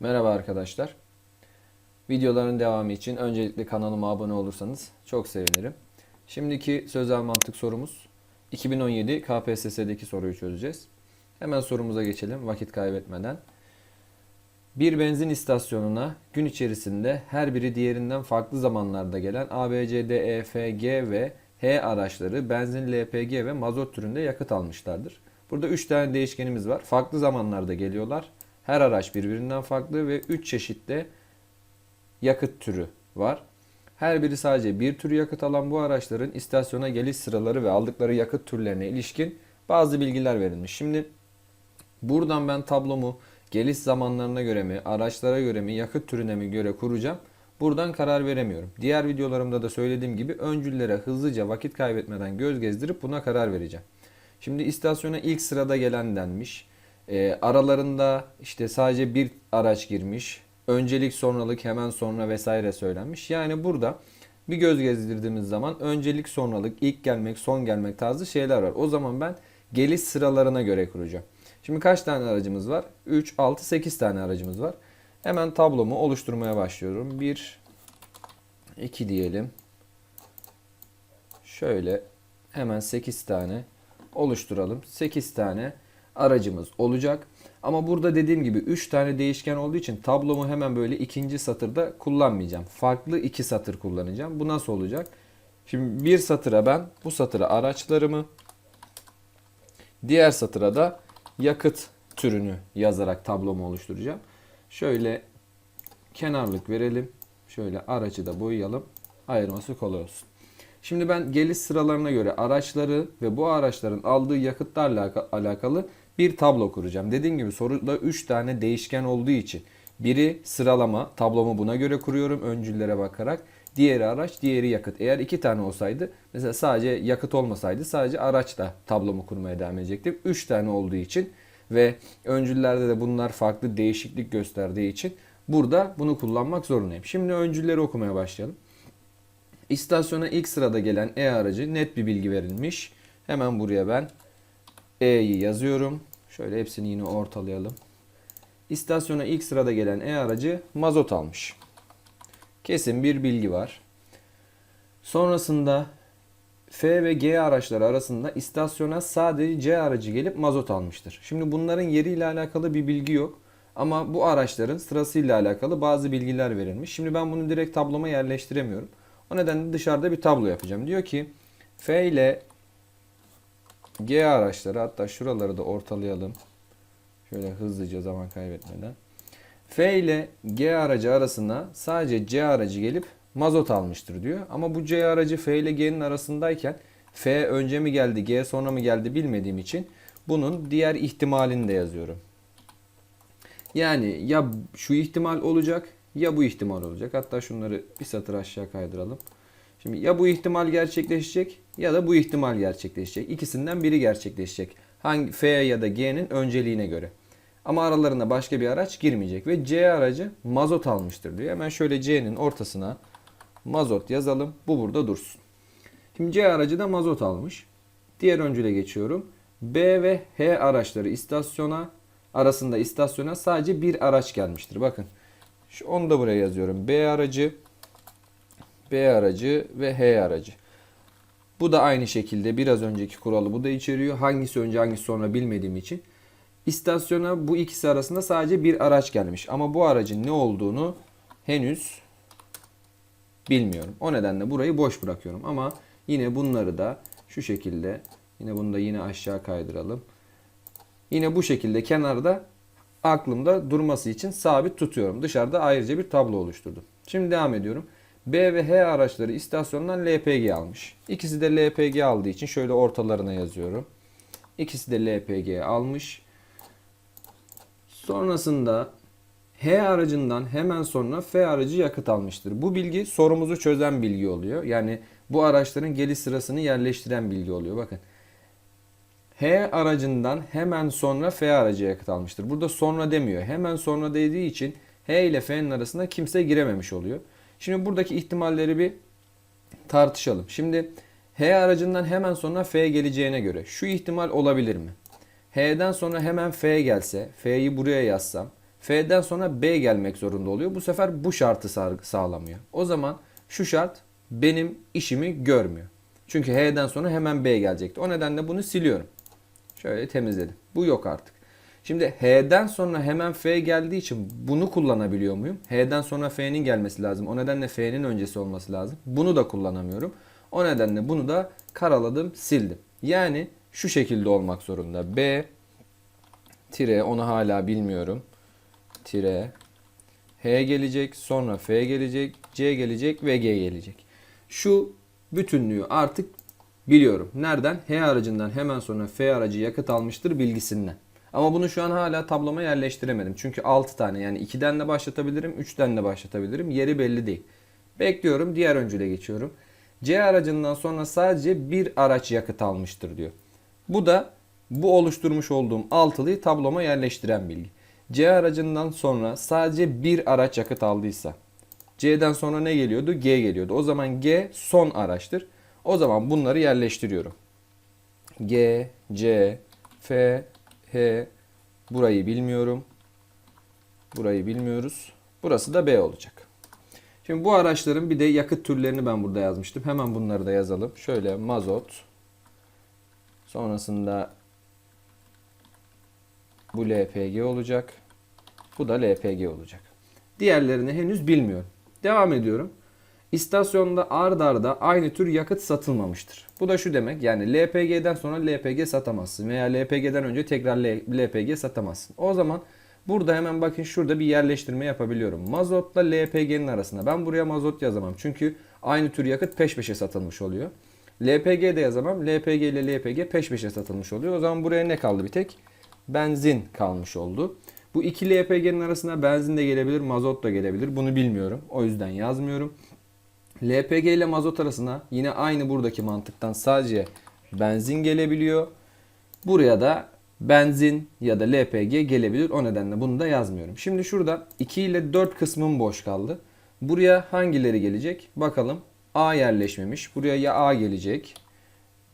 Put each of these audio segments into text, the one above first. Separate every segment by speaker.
Speaker 1: Merhaba arkadaşlar. Videoların devamı için öncelikle kanalıma abone olursanız çok sevinirim. Şimdiki sözel mantık sorumuz 2017 KPSS'deki soruyu çözeceğiz. Hemen sorumuza geçelim vakit kaybetmeden. Bir benzin istasyonuna gün içerisinde her biri diğerinden farklı zamanlarda gelen A, B, C, D, E, F, G ve H araçları benzin, LPG ve mazot türünde yakıt almışlardır. Burada 3 tane değişkenimiz var. Farklı zamanlarda geliyorlar. Her araç birbirinden farklı ve 3 çeşitte yakıt türü var. Her biri sadece bir tür yakıt alan bu araçların istasyona geliş sıraları ve aldıkları yakıt türlerine ilişkin bazı bilgiler verilmiş. Şimdi buradan ben tablomu geliş zamanlarına göre mi, araçlara göre mi, yakıt türüne mi göre kuracağım. Buradan karar veremiyorum. Diğer videolarımda da söylediğim gibi öncüllere hızlıca vakit kaybetmeden göz gezdirip buna karar vereceğim. Şimdi istasyona ilk sırada gelen denmiş. Ee, aralarında işte sadece bir araç girmiş. Öncelik sonralık hemen sonra vesaire söylenmiş. Yani burada bir göz gezdirdiğimiz zaman öncelik sonralık ilk gelmek son gelmek tarzı şeyler var. O zaman ben geliş sıralarına göre kuracağım. Şimdi kaç tane aracımız var? 3, 6, 8 tane aracımız var. Hemen tablomu oluşturmaya başlıyorum. 1, 2 diyelim. Şöyle hemen 8 tane oluşturalım. 8 tane aracımız olacak. Ama burada dediğim gibi 3 tane değişken olduğu için tablomu hemen böyle ikinci satırda kullanmayacağım. Farklı iki satır kullanacağım. Bu nasıl olacak? Şimdi bir satıra ben bu satıra araçlarımı diğer satıra da yakıt türünü yazarak tablomu oluşturacağım. Şöyle kenarlık verelim. Şöyle aracı da boyayalım. Ayırması kolay olsun. Şimdi ben geliş sıralarına göre araçları ve bu araçların aldığı yakıtlarla alakalı bir tablo kuracağım. Dediğim gibi soruda 3 tane değişken olduğu için biri sıralama, tablomu buna göre kuruyorum öncüllere bakarak. Diğeri araç, diğeri yakıt. Eğer iki tane olsaydı mesela sadece yakıt olmasaydı sadece araçla tablomu kurmaya devam edecektim. 3 tane olduğu için ve öncüllerde de bunlar farklı değişiklik gösterdiği için burada bunu kullanmak zorundayım. Şimdi öncülleri okumaya başlayalım. İstasyona ilk sırada gelen E aracı net bir bilgi verilmiş. Hemen buraya ben E'yi yazıyorum. Şöyle hepsini yine ortalayalım. İstasyona ilk sırada gelen E aracı mazot almış. Kesin bir bilgi var. Sonrasında F ve G araçları arasında istasyona sadece C aracı gelip mazot almıştır. Şimdi bunların yeriyle alakalı bir bilgi yok. Ama bu araçların sırasıyla alakalı bazı bilgiler verilmiş. Şimdi ben bunu direkt tabloma yerleştiremiyorum. O nedenle dışarıda bir tablo yapacağım. Diyor ki F ile G araçları hatta şuraları da ortalayalım. Şöyle hızlıca zaman kaybetmeden. F ile G aracı arasına sadece C aracı gelip mazot almıştır diyor. Ama bu C aracı F ile G'nin arasındayken F önce mi geldi G sonra mı geldi bilmediğim için bunun diğer ihtimalini de yazıyorum. Yani ya şu ihtimal olacak ya bu ihtimal olacak. Hatta şunları bir satır aşağı kaydıralım. Şimdi ya bu ihtimal gerçekleşecek ya da bu ihtimal gerçekleşecek. İkisinden biri gerçekleşecek. Hangi F ya da G'nin önceliğine göre. Ama aralarına başka bir araç girmeyecek ve C aracı mazot almıştır diyor. Hemen şöyle C'nin ortasına mazot yazalım. Bu burada dursun. Şimdi C aracı da mazot almış. Diğer öncüle geçiyorum. B ve H araçları istasyona arasında istasyona sadece bir araç gelmiştir. Bakın. Şu onu da buraya yazıyorum. B aracı, B aracı ve H aracı. Bu da aynı şekilde biraz önceki kuralı bu da içeriyor. Hangisi önce hangisi sonra bilmediğim için. İstasyona bu ikisi arasında sadece bir araç gelmiş. Ama bu aracın ne olduğunu henüz bilmiyorum. O nedenle burayı boş bırakıyorum. Ama yine bunları da şu şekilde yine bunu da yine aşağı kaydıralım. Yine bu şekilde kenarda aklımda durması için sabit tutuyorum. Dışarıda ayrıca bir tablo oluşturdum. Şimdi devam ediyorum. B ve H araçları istasyondan LPG almış. İkisi de LPG aldığı için şöyle ortalarına yazıyorum. İkisi de LPG almış. Sonrasında H aracından hemen sonra F aracı yakıt almıştır. Bu bilgi sorumuzu çözen bilgi oluyor. Yani bu araçların geliş sırasını yerleştiren bilgi oluyor. Bakın. H aracından hemen sonra F aracı yakıt almıştır. Burada sonra demiyor. Hemen sonra dediği için H ile F'nin arasında kimse girememiş oluyor. Şimdi buradaki ihtimalleri bir tartışalım. Şimdi H aracından hemen sonra F geleceğine göre şu ihtimal olabilir mi? H'den sonra hemen F gelse, F'yi buraya yazsam, F'den sonra B gelmek zorunda oluyor. Bu sefer bu şartı sağ- sağlamıyor. O zaman şu şart benim işimi görmüyor. Çünkü H'den sonra hemen B gelecekti. O nedenle bunu siliyorum. Şöyle temizledim. Bu yok artık. Şimdi H'den sonra hemen F geldiği için bunu kullanabiliyor muyum? H'den sonra F'nin gelmesi lazım. O nedenle F'nin öncesi olması lazım. Bunu da kullanamıyorum. O nedenle bunu da karaladım, sildim. Yani şu şekilde olmak zorunda. B tire onu hala bilmiyorum. Tire H gelecek, sonra F gelecek, C gelecek ve G gelecek. Şu bütünlüğü artık biliyorum. Nereden? H aracından hemen sonra F aracı yakıt almıştır bilgisinden. Ama bunu şu an hala tabloma yerleştiremedim. Çünkü 6 tane yani 2'den de başlatabilirim, 3'ten de başlatabilirim. Yeri belli değil. Bekliyorum, diğer öncüle geçiyorum. C aracından sonra sadece bir araç yakıt almıştır diyor. Bu da bu oluşturmuş olduğum altılıyı tabloma yerleştiren bilgi. C aracından sonra sadece bir araç yakıt aldıysa C'den sonra ne geliyordu? G geliyordu. O zaman G son araçtır. O zaman bunları yerleştiriyorum. G, C, F, H burayı bilmiyorum. Burayı bilmiyoruz. Burası da B olacak. Şimdi bu araçların bir de yakıt türlerini ben burada yazmıştım. Hemen bunları da yazalım. Şöyle mazot. Sonrasında bu LPG olacak. Bu da LPG olacak. Diğerlerini henüz bilmiyorum. Devam ediyorum. İstasyonda ard arda aynı tür yakıt satılmamıştır. Bu da şu demek yani LPG'den sonra LPG satamazsın veya LPG'den önce tekrar LPG satamazsın. O zaman burada hemen bakın şurada bir yerleştirme yapabiliyorum. Mazotla LPG'nin arasında. Ben buraya mazot yazamam çünkü aynı tür yakıt peş peşe satılmış oluyor. LPG de yazamam. LPG ile LPG peş peşe satılmış oluyor. O zaman buraya ne kaldı bir tek? Benzin kalmış oldu. Bu iki LPG'nin arasına benzin de gelebilir, mazot da gelebilir. Bunu bilmiyorum. O yüzden yazmıyorum. LPG ile mazot arasına yine aynı buradaki mantıktan sadece benzin gelebiliyor. Buraya da benzin ya da LPG gelebilir. O nedenle bunu da yazmıyorum. Şimdi şurada 2 ile 4 kısmım boş kaldı. Buraya hangileri gelecek? Bakalım. A yerleşmemiş. Buraya ya A gelecek.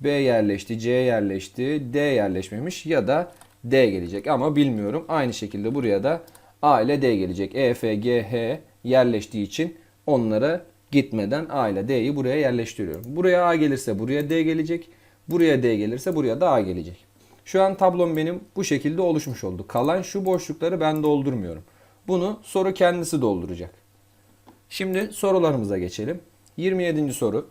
Speaker 1: B yerleşti, C yerleşti, D yerleşmemiş ya da D gelecek ama bilmiyorum. Aynı şekilde buraya da A ile D gelecek. E, F, G, H yerleştiği için onlara gitmeden A ile D'yi buraya yerleştiriyorum. Buraya A gelirse buraya D gelecek. Buraya D gelirse buraya da A gelecek. Şu an tablom benim bu şekilde oluşmuş oldu. Kalan şu boşlukları ben doldurmuyorum. Bunu soru kendisi dolduracak. Şimdi sorularımıza geçelim. 27. soru.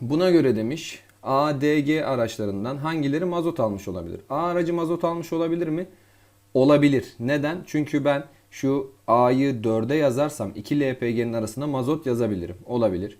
Speaker 1: Buna göre demiş ADG araçlarından hangileri mazot almış olabilir? A aracı mazot almış olabilir mi? Olabilir. Neden? Çünkü ben şu A'yı 4'e yazarsam 2 LPG'nin arasına mazot yazabilirim. Olabilir.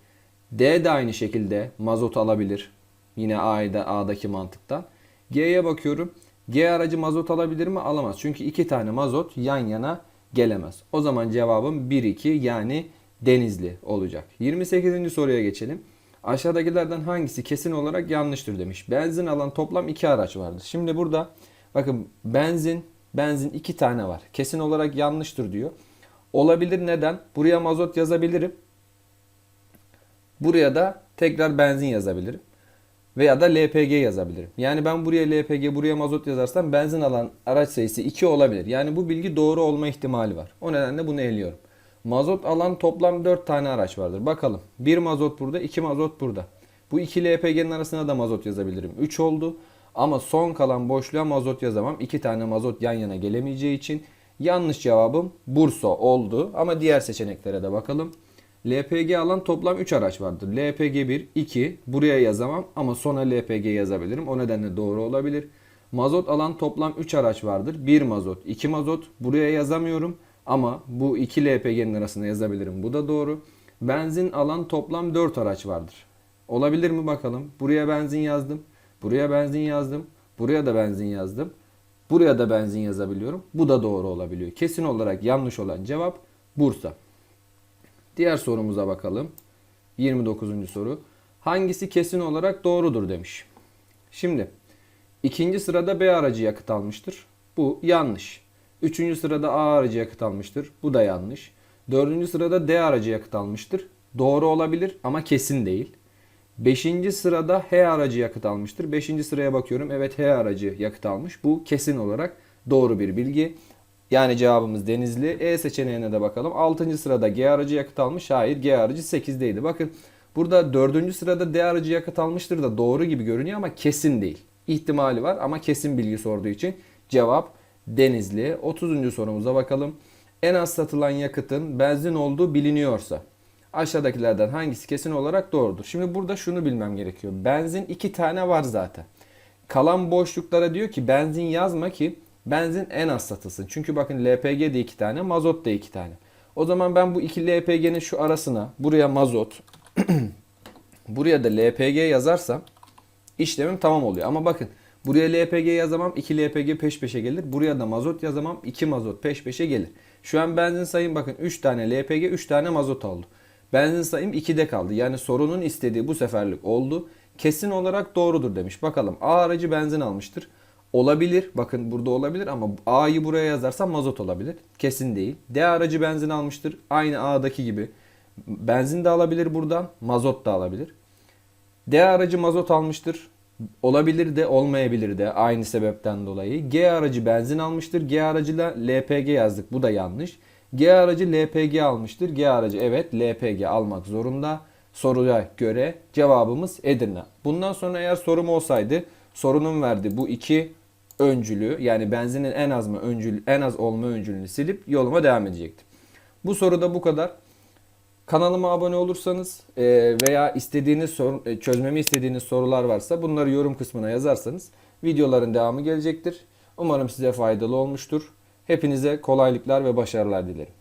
Speaker 1: D de aynı şekilde mazot alabilir. Yine A'da A'daki mantıktan. G'ye bakıyorum. G aracı mazot alabilir mi? Alamaz. Çünkü iki tane mazot yan yana gelemez. O zaman cevabım 1-2 yani Denizli olacak. 28. soruya geçelim. Aşağıdakilerden hangisi kesin olarak yanlıştır demiş. Benzin alan toplam iki araç vardır. Şimdi burada bakın benzin benzin iki tane var. Kesin olarak yanlıştır diyor. Olabilir neden? Buraya mazot yazabilirim. Buraya da tekrar benzin yazabilirim. Veya da LPG yazabilirim. Yani ben buraya LPG, buraya mazot yazarsam benzin alan araç sayısı 2 olabilir. Yani bu bilgi doğru olma ihtimali var. O nedenle bunu eliyorum. Mazot alan toplam 4 tane araç vardır. Bakalım. 1 mazot burada, 2 mazot burada. Bu 2 LPG'nin arasına da mazot yazabilirim. 3 oldu. Ama son kalan boşluğa mazot yazamam. 2 tane mazot yan yana gelemeyeceği için yanlış cevabım Bursa oldu. Ama diğer seçeneklere de bakalım. LPG alan toplam 3 araç vardır. LPG 1, 2 buraya yazamam ama sonra LPG yazabilirim. O nedenle doğru olabilir. Mazot alan toplam 3 araç vardır. 1 mazot, 2 mazot buraya yazamıyorum ama bu 2 LPG'nin arasına yazabilirim. Bu da doğru. Benzin alan toplam 4 araç vardır. Olabilir mi bakalım? Buraya benzin yazdım. Buraya benzin yazdım. Buraya da benzin yazdım. Buraya da benzin yazabiliyorum. Bu da doğru olabiliyor. Kesin olarak yanlış olan cevap Bursa. Diğer sorumuza bakalım. 29. soru. Hangisi kesin olarak doğrudur demiş. Şimdi ikinci sırada B aracı yakıt almıştır. Bu yanlış. Üçüncü sırada A aracı yakıt almıştır. Bu da yanlış. Dördüncü sırada D aracı yakıt almıştır. Doğru olabilir ama kesin değil. Beşinci sırada H aracı yakıt almıştır. Beşinci sıraya bakıyorum. Evet H aracı yakıt almış. Bu kesin olarak doğru bir bilgi. Yani cevabımız Denizli. E seçeneğine de bakalım. 6. sırada G aracı yakıt almış. Hayır G aracı 8'deydi. Bakın burada 4. sırada D aracı yakıt almıştır da doğru gibi görünüyor ama kesin değil. İhtimali var ama kesin bilgi sorduğu için cevap Denizli. 30. sorumuza bakalım. En az satılan yakıtın benzin olduğu biliniyorsa aşağıdakilerden hangisi kesin olarak doğrudur? Şimdi burada şunu bilmem gerekiyor. Benzin iki tane var zaten. Kalan boşluklara diyor ki benzin yazma ki benzin en az satılsın. Çünkü bakın LPG de iki tane, mazot da iki tane. O zaman ben bu iki LPG'nin şu arasına buraya mazot, buraya da LPG yazarsam işlemim tamam oluyor. Ama bakın buraya LPG yazamam 2 LPG peş peşe gelir. Buraya da mazot yazamam 2 mazot peş peşe gelir. Şu an benzin sayım bakın 3 tane LPG 3 tane mazot oldu. Benzin sayım 2'de kaldı. Yani sorunun istediği bu seferlik oldu. Kesin olarak doğrudur demiş. Bakalım A aracı benzin almıştır. Olabilir. Bakın burada olabilir ama A'yı buraya yazarsam mazot olabilir. Kesin değil. D aracı benzin almıştır. Aynı A'daki gibi. Benzin de alabilir buradan. Mazot da alabilir. D aracı mazot almıştır. Olabilir de olmayabilir de aynı sebepten dolayı. G aracı benzin almıştır. G aracıyla LPG yazdık. Bu da yanlış. G aracı LPG almıştır. G aracı evet LPG almak zorunda. Soruya göre cevabımız Edirne. Bundan sonra eğer sorum olsaydı sorunun verdiği bu iki öncülü yani benzinin en az mı öncül en az olma öncülünü silip yoluma devam edecektim. Bu soruda bu kadar. Kanalıma abone olursanız e, veya istediğiniz soru, e, çözmemi istediğiniz sorular varsa bunları yorum kısmına yazarsanız videoların devamı gelecektir. Umarım size faydalı olmuştur. Hepinize kolaylıklar ve başarılar dilerim.